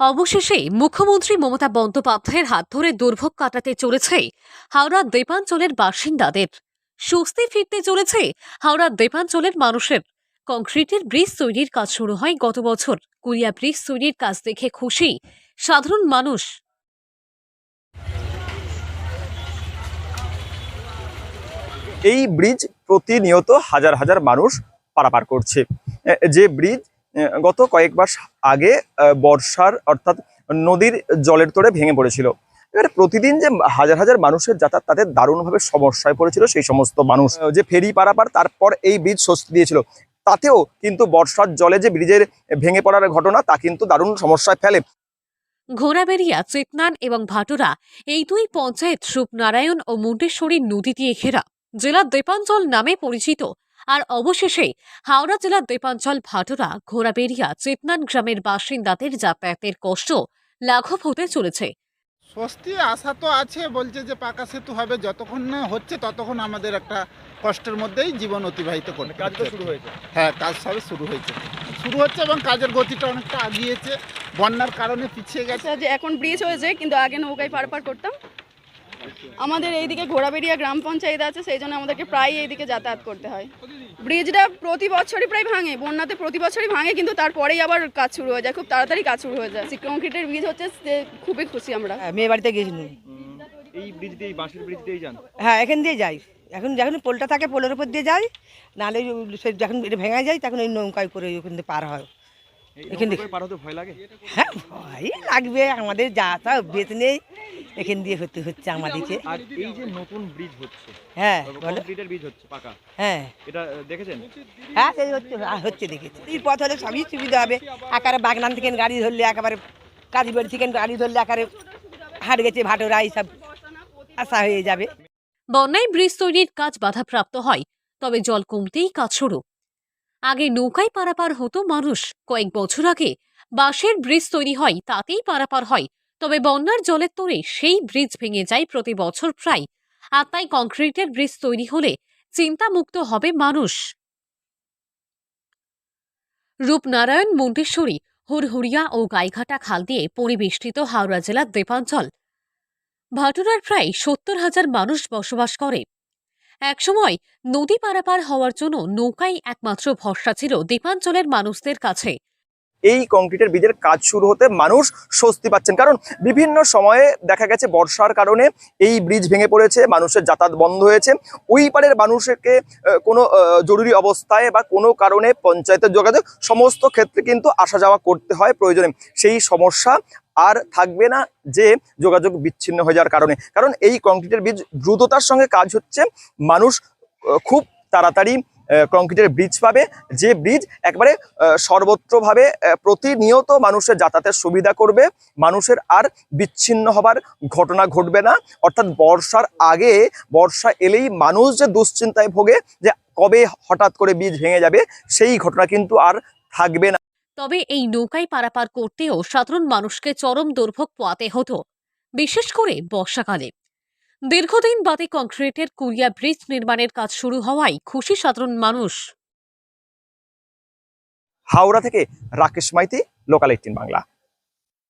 অবশেষে মুখ্যমন্ত্রী মমতা বন্দ্যোপাধ্যায়ের হাত ধরে দুর্ভোগ কাটাতে চলেছে হাওড়া দ্বীপাঞ্চলের বাসিন্দাদের। স্বস্তি ফিরতে চলেছে হাওড়া দ্বীপাঞ্চলের মানুষের। কংক্রিটের ব্রিজ তৈরির কাজ শুরু হয় গত বছর। কুরিয়া ব্রিজ তৈরির কাজ দেখে খুশি সাধারণ মানুষ। এই ব্রিজ প্রতিনিয়ত হাজার হাজার মানুষ পারাপার করছে। যে ব্রিজ গত কয়েক মাস আগে বর্ষার অর্থাৎ নদীর জলের তোড়ে ভেঙে পড়েছিল। এবারে প্রতিদিন যে হাজার হাজার মানুষের যাতায়াত তাদের দারুণভাবে সমস্যায় পড়েছিল সেই সমস্ত মানুষ। যে ফেরি পারাপার তারপর এই ব্রিজ স্বস্তি দিয়েছিল। তাতেও কিন্তু বর্ষার জলে যে ব্রিজের ভেঙে পড়ার ঘটনা, তা কিন্তু দারুণ সমস্যায় ফেলে। ঘোড়াবেড়িয়া, চেতনান এবং ভাটুরা এই দুই পঞ্চায়েত রূপনারায়ণ ও মুন্ডেশ্বরী নদী দিয়ে ঘেরা। জেলা দ্বীপাঞ্চল নামে পরিচিত। আর অবশেষে হাওড়া জেলার দ্বীপাঞ্চল ভাটুরা ঘোড়াবেড়িয়া চেতনান গ্রামের বাসিন্দাদের যাতায়াতের কষ্ট লাঘব হতে চলেছে। স্বস্তি আশা তো আছে বলছে যে পাকা সেতু হবে যতক্ষণ না হচ্ছে ততক্ষণ আমাদের একটা কষ্টের মধ্যেই জীবন অতিবাহিত করতে কাজ তো হচ্ছে। শুরু হয়েছে। হ্যাঁ কাজ সবে শুরু হয়েছে। শুরু হচ্ছে এবং কাজের গতিটা অনেকটা আগিয়েছে। বন্যার কারণে পিছিয়ে গেছে। আচ্ছা যে এখন ব্রিজ হয়েছে কিন্তু আগে নৌকায় পারাপার করতাম? আমাদের এইদিকে ঘোড়াবেড়িয়া গ্রাম পঞ্চায়েত আছে সেই জন্য আমাদেরকে প্রায় এইদিকে যাতায়াত করতে হয়। ব্রিজটা প্রতি বছরই প্রায় ভাঙে বন্যাতে প্রতি বছরই ভাঙে কিন্তু তারপরেই আবার কাজ শুরু হয়ে যায় খুব তাড়াতাড়ি কাজ শুরু হয়ে যায়। কংক্রিটের ব্রিজ হচ্ছে যে খুবই খুশি আমরা। হ্যাঁ, মেয়ে বাড়িতে গেছিলাম এই ব্রিজ দিয়ে বাঁশের ব্রিজ দিয়েই যান? হ্যাঁ এখান দিয়ে যাই। এখন যখন পোলটা থাকে পোলের উপর দিয়ে যাই নাহলে যখন এটা ভেঙে যায় তখন ওই নৌকায় করে ওখান দিয়ে পার হয়। এখান থেকে পার হতে ভয় লাগে? হ্যাঁ ভয় লাগবে আমাদের যা তা বেত নেই। এখান দিয়ে হতে হচ্ছে আমাদেরকে। আর এই যে নতুন ব্রিজ হচ্ছে হ্যাঁ কংক্রিটের ব্রিজ হচ্ছে পাকা। হ্যাঁ। এটা দেখেছেন? হ্যাঁ সেই হচ্ছে হ্যাঁ, হচ্ছে দেখেছি। এই পথ হলে সবই সুবিধা হবে। একেবারে বাগনান থেকে গাড়ি ধরলে একেবারে কাজীবাড়ি থেকে গাড়ি ধরলে একেবারে হাট গেছে ভাটোরা এইসব আশা হয়ে যাবে। বন্যায় ব্রিজ তৈরির কাজ বাধাপ্রাপ্ত হয় তবে জল কমতেই কাজ শুরু। আগে নৌকায় পারাপার হতো মানুষ। কয়েক বছর আগে বাঁশের ব্রিজ তৈরি হয় তাতেই পারাপার হয়। তবে বন্যার জলের তোড়ে সেই ব্রিজ ভেঙে যায় প্রতি বছর প্রায়। আর তাই কংক্রিটের ব্রিজ তৈরি হলে চিন্তামুক্ত হবে মানুষ। রূপনারায়ণ মুন্ডেশ্বরী হুড়হুড়িয়া ও গাইঘাটা খাল দিয়ে পরিবেষ্টিত হাওড়া জেলার দ্বীপাঞ্চল ভাটুরার প্রায় সত্তর হাজার মানুষ বসবাস করে। একসময় নদী পারাপার হওয়ার জন্য নৌকাই একমাত্র ভরসা ছিল দ্বীপাঞ্চলের মানুষদের কাছে। এই কংক্রিটের বীজের কাজ শুরু হতে মানুষ স্বস্তি পাচ্ছেন। কারণ বিভিন্ন সময়ে দেখা গেছে বর্ষার কারণে এই ব্রিজ ভেঙে পড়েছে, মানুষের যাতায়াত বন্ধ হয়েছে। ওই পারের মানুষকে কোনো জরুরি অবস্থায় বা কোনো কারণে পঞ্চায়েতের যোগাযোগ, সমস্ত ক্ষেত্রে কিন্তু আসা যাওয়া করতে হয় প্রয়োজনে। সেই সমস্যা আর থাকবে না যে যোগাযোগ বিচ্ছিন্ন হয়ে যাওয়ার কারণে। কারণ এই কংক্রিটের বীজ দ্রুততার সঙ্গে কাজ হচ্ছে। মানুষ খুব তাড়াতাড়ি কংক্রিটের ব্রিজ পাবে। যে ব্রিজ একবারে সর্বত্রভাবে প্রতিনিয়ত মানুষের যাতায়াতের সুবিধা করবে। মানুষের আর বিচ্ছিন্ন হবার ঘটনা ঘটবে না। অর্থাৎ বর্ষার আগে, বর্ষা এলেই মানুষ যে দুশ্চিন্তায় ভোগে, যে কবে হঠাৎ করে বীজ ভেঙে যাবে, সেই ঘটনা কিন্তু আর থাকবে না। তবে এই নৌকায় পারাপার করতেও সাধারণ মানুষকে চরম দুর্ভোগ পোয়াতে হতো। বিশেষ করে বর্ষাকালে। দীর্ঘদিন বাদে কংক্রিটের কুরিয়া ব্রিজ নির্মাণের কাজ শুরু হওয়ায় খুশি সাধারণ মানুষ। হাওড়া থেকে রাকেশ মাইতি লোকাল এইটিন বাংলা।